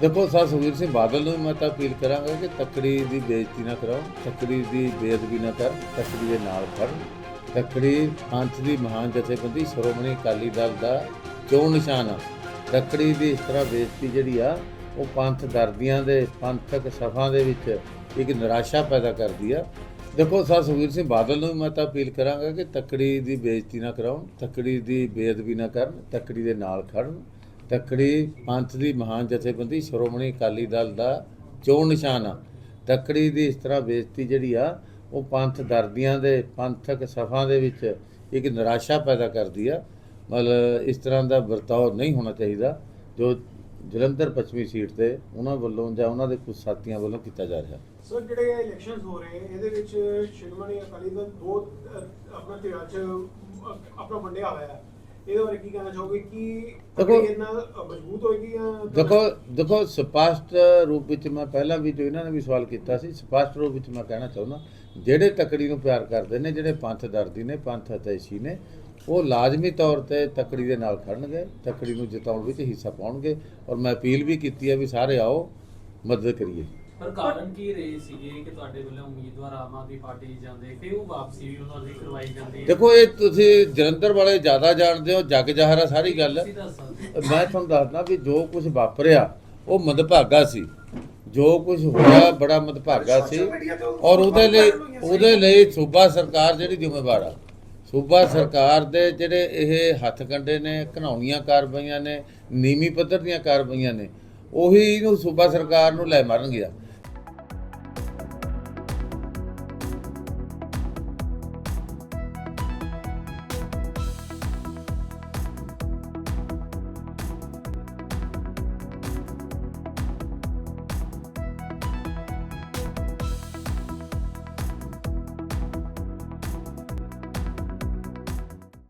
ਦੇਖੋ, ਸਰ ਸੁਖਬੀਰ ਸਿੰਘ ਬਾਦਲ ਨੂੰ ਵੀ ਮੈਂ ਤਾਂ ਅਪੀਲ ਕਰਾਂਗਾ ਕਿ ਤੱਕੜੀ ਦੀ ਬੇਇੱਜ਼ਤੀ ਨਾ ਕਰਾਓ, ਤੱਕੜੀ ਦੀ ਬੇਅਦਬੀ ਨਾ ਕਰ, ਤੱਕੜੀ ਦੇ ਨਾਲ ਖੜਨ ਤੱਕੜੀ ਪੰਥ ਦੀ ਮਹਾਨ ਜਥੇਬੰਦੀ ਸ਼੍ਰੋਮਣੀ ਅਕਾਲੀ ਦਲ ਦਾ ਚੋਣ ਨਿਸ਼ਾਨ ਆ। ਤੱਕੜੀ ਦੀ ਇਸ ਤਰ੍ਹਾਂ ਬੇਇੱਜ਼ਤੀ ਜਿਹੜੀ ਆ, ਉਹ ਪੰਥ ਦਰਦੀਆਂ ਦੇ, ਪੰਥਕ ਸਭਾ ਦੇ ਵਿੱਚ ਇੱਕ ਨਿਰਾਸ਼ਾ ਪੈਦਾ ਕਰਦੀ ਆ। ਦੇਖੋ, ਸਰ ਸੁਖਬੀਰ ਸਿੰਘ ਬਾਦਲ ਨੂੰ ਵੀ ਮੈਂ ਤਾਂ ਅਪੀਲ ਕਰਾਂਗਾ ਕਿ ਤੱਕੜੀ ਦੀ ਬੇਇੱਜ਼ਤੀ ਨਾ ਕਰਾਉਣ ਤੱਕੜੀ ਦੀ ਬੇਅਦਬੀ ਨਾ ਕਰਨ, ਤੱਕੜੀ ਦੇ ਨਾਲ ਖੜਨ। ਤੱਕੜੀ ਪੰਥ ਦੀ ਮਹਾਨ ਜਥੇਬੰਦੀ ਸ਼੍ਰੋਮਣੀ ਅਕਾਲੀ ਦਲ ਦਾ ਚੋਣ ਨਿਸ਼ਾਨ ਆ। ਤੱਕੜੀ ਦੀ ਇਸ ਤਰ੍ਹਾਂ ਬੇਇੱਜ਼ਤੀ ਜਿਹੜੀ ਆ, ਉਹ ਪੰਥ ਦਰਦੀਆਂ ਦੇ, ਪੰਥਕ ਸਫ਼ਾਂ ਦੇ ਵਿੱਚ ਇੱਕ ਨਿਰਾਸ਼ਾ ਪੈਦਾ ਕਰਦੀ ਆ। ਮਤਲਬ ਇਸ ਤਰ੍ਹਾਂ ਦਾ ਵਰਤਾਓ ਨਹੀਂ ਹੋਣਾ ਚਾਹੀਦਾ, ਜੋ ਜਲੰਧਰ ਪੱਛਮੀ ਸੀਟ ਤੇ ਉਹਨਾਂ ਵੱਲੋਂ ਜਾਂ ਉਹਨਾਂ ਦੇ ਕੁਝ ਸਾਥੀਆਂ ਵੱਲੋਂ ਕੀਤਾ ਜਾ ਰਿਹਾ। ਸਰ, ਜਿਹੜੇ ਇਹ ਇਲੈਕਸ਼ਨਸ ਹੋ ਰਹੇ, ਇਹਦੇ ਵਿੱਚ ਸ਼੍ਰੋਮਣੀ ਅਕਾਲੀ ਦਲ ਦੋ ਆਪਣਾ ਧਿਰਾਂ ਚ ਆਪਣਾ ਵੰਡਿਆ ਹੋਇਆ ਹੈ। ਇਹਦੇ ਬਾਰੇ ਕੀ ਕਹਿਣਾ ਚਾਹੋਗੇ? ਕਿ ਦੇਖੋ- ਇਹਨਾਂ ਮਜ਼ਬੂਤ ਹੋਏਗੀ ਜਾਂ ਦੇਖੋ ਦੇਖੋ ਸਪਸ਼ਟ ਰੂਪ ਵਿੱਚ ਮੈਂ ਪਹਿਲਾਂ ਵੀ ਜੋ ਇਹਨਾਂ ਨੇ ਵੀ ਸਵਾਲ ਕੀਤਾ ਸੀ ਸਪਸ਼ਟ ਰੂਪ ਵਿੱਚ ਮੈਂ ਕਹਿਣਾ ਚਾਹੁੰਦਾ ਜਿਹੜੇ ਤਕੜੀ ਨੂੰ ਪਿਆਰ ਕਰਦੇ ਨੇ ਜਿਹੜੇ ਪੰਥ ਦਰਦੀ ਨੇ ਪੰਥ ਹਤੈਸ਼ੀ ਨੇ ਉਹ ਲਾਜ਼ਮੀ ਤੌਰ ਤੇ ਤਕੜੀ ਦੇ ਨਾਲ ਖੜਨਗੇ ਤਕੜੀ ਨੂੰ ਜਿਤਾਉਣ ਵਿੱਚ ਹਿੱਸਾ ਪਾਉਣਗੇ ਔਰ ਮੈਂ ਅਪੀਲ ਵੀ ਕੀਤੀ ਹੈ ਵੀ ਸਾਰੇ ਆਓ ਮਦਦ ਕਰੀਏ। ਪਰ ਕਾਰਨ ਕੀ ਰਹੇ ਸੀਗੇ ਕਿ ਤੁਹਾਡੇ ਵੱਲੋਂ ਉਮੀਦਵਾਰ ਆਮ ਆਦਮੀ ਪਾਰਟੀ ਜਾਂਦੇ ਫਿਰ ਉਹ ਵਾਪਸੀ ਵੀ ਉਹਨਾਂ ਦੀ ਕਰਵਾਈ ਜਾਂਦੀ ਹੈ? ਦੇਖੋ ਇਹ ਤੁਸੀਂ ਜਲੰਧਰ ਵਾਲੇ ਜ਼ਿਆਦਾ ਜਾਣਦੇ ਹੋ ਜੱਗ ਜਾਹਰ ਆ ਸਾਰੀ ਗੱਲ। ਤੁਸੀਂ ਦੱਸ ਸਕਦੇ ਮੈਂ ਤੁਹਾਨੂੰ ਦੱਸਦਾ ਵੀ ਜੋ ਕੁਝ ਵਾਪਰਿਆ ਉਹ ਮਦਭਾਗਾ ਸੀ। ਜੋ ਕੁਝ ਹੋਇਆ ਬੜਾ ਮਦਭਾਗਾ ਸੀ। ਔਰ ਉਹਦੇ ਲਈ ਉਹਦੇ ਲਈ ਸੂਬਾ ਸਰਕਾਰ ਜਿਹੜੀ ਜ਼ਿੰਮੇਵਾਰ ਆ। ਸੂਬਾ ਸਰਕਾਰ ਦੇ ਜਿਹੜੇ ਇਹ ਹੱਥ ਕੰਡੇ ਨੇ ਘਨਾਉਣੀਆਂ ਕਾਰਵਾਈਆਂ ਨੇ ਨੀਵੀਂ ਪੱਧਰ ਦੀਆਂ ਕਾਰਵਾਈਆਂ ਨੇ ਉਹੀ ਇਹਨੂੰ ਸੂਬਾ ਸਰਕਾਰ ਨੂੰ ਲੈ ਮਾਰਨਗੀਆਂ।